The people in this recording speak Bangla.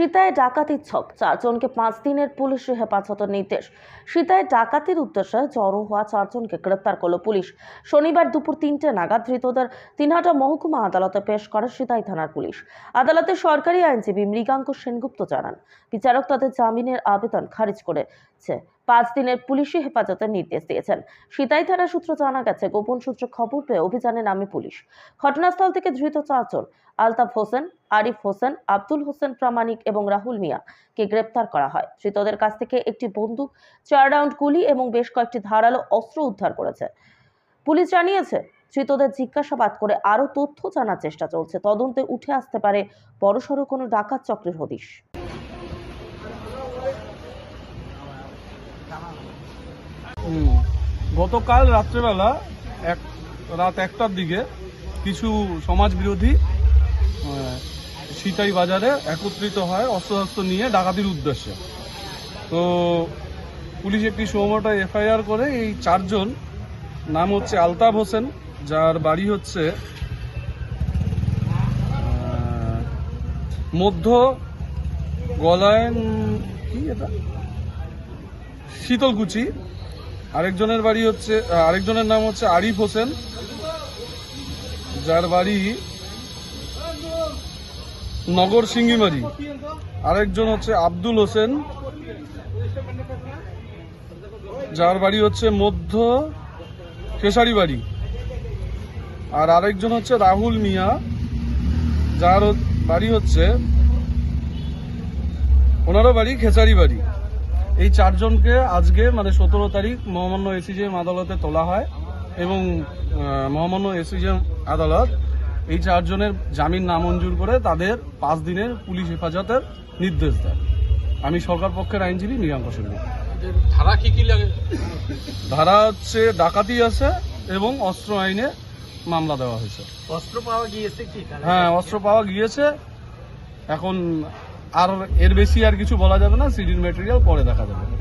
সীতায় ডাকাতির ছক। চারজনকে পাঁচ দিনের পুলিশ হেফাজতের নির্দেশ। সীতায় ডাকাতির উদ্দেশ্যে জড়ো হওয়া চারজনকে গ্রেপ্তার করল পুলিশ। শনিবার দুপুর তিনটে নাগাদ ধৃতদের তিনহাটা মহকুমা আদালতে পেশ করে সীতাই থানার পুলিশ। আদালতে সরকারি আইনজীবী মৃগাঙ্ক সেনগুপ্ত জানান, বিচারক তাদের জামিনের আবেদন খারিজ করেছে। পাঁচ দিনের পুলিশি হেফাজতের নির্দেশ দিয়েছেন। সিতাই থানা সূত্র জানা গেছে, গোপন সূত্রে খবর পেয়ে অভিযানে নামে পুলিশ। ঘটনাস্থল থেকে ধৃত চারজন, আলতাফ হোসেন, আরিফ হোসেন, আব্দুল হোসেন প্রামাণিক এবং রাহুল মিয়াকে গ্রেপ্তার করা হয়। ধৃতদের কাছ থেকে একটি বন্দুক, চার রাউন্ড গুলি এবং বেশ কয়েকটি ধারালো অস্ত্র উদ্ধার করেছে। পুলিশ জানিয়েছে, ধৃতদের জিজ্ঞাসাবাদ করে আরও তথ্য জানার চেষ্টা চলছে। তদন্তে উঠে আসতে পারে বড়সড় কোনো ডাকাত চক্রের হদিশ। গতকাল রাত্রেবেলা এক রাত একটার দিকে কিছু সমাজ বিরোধী সিতাই বাজারে একত্রিত হয় অস্ত্রশস্ত্র নিয়ে ডাকাতির উদ্দেশ্যে। তো পুলিশ একটি সুমোটা এফআইআর করে এই চারজন নাম হচ্ছে আলতাফ হোসেন যার বাড়ি হচ্ছে মধ্য গলায় উম, কি এটা? শীতলকুচি আরেকজনের বাড়ি হচ্ছে আরেকজনের নাম হচ্ছে আরিফ হোসেন, যার বাড়ি নগর সিঙ্গিমারি। আরেকজন হচ্ছে আব্দুল হোসেন, যার বাড়ি হচ্ছে মধ্য কেশারি বাড়ি। আর আরেকজন হচ্ছে রাহুল মিয়া, যার বাড়ি হচ্ছে, ওনারও বাড়ি খেসারি বাড়ি। এই চারজনকে আজকে মানে সতেরো তারিখ মহামান্য এসিজেএম আদালতে তোলা হয় এবং মহামান্য এসিজেএম আদালত এই চারজনের জামিন নামঞ্জুর করে তাদের পাঁচ দিনের পুলিশ হেফাজতের নির্দেশ দেয়। আমি সরকার পক্ষের আইনজীবী সেন এদের ধারা কি কি লাগে? ধারা হচ্ছে ডাকাতি আছে এবং অস্ত্র আইনে মামলা দেওয়া হয়েছে। অস্ত্র পাওয়া গিয়েছে কি হ্যাঁ অস্ত্র পাওয়া গিয়েছে। এখন আর এর বেশি আর কিছু বলা যাবে না সিডির মেটেরিয়াল পরে দেখা যাবে।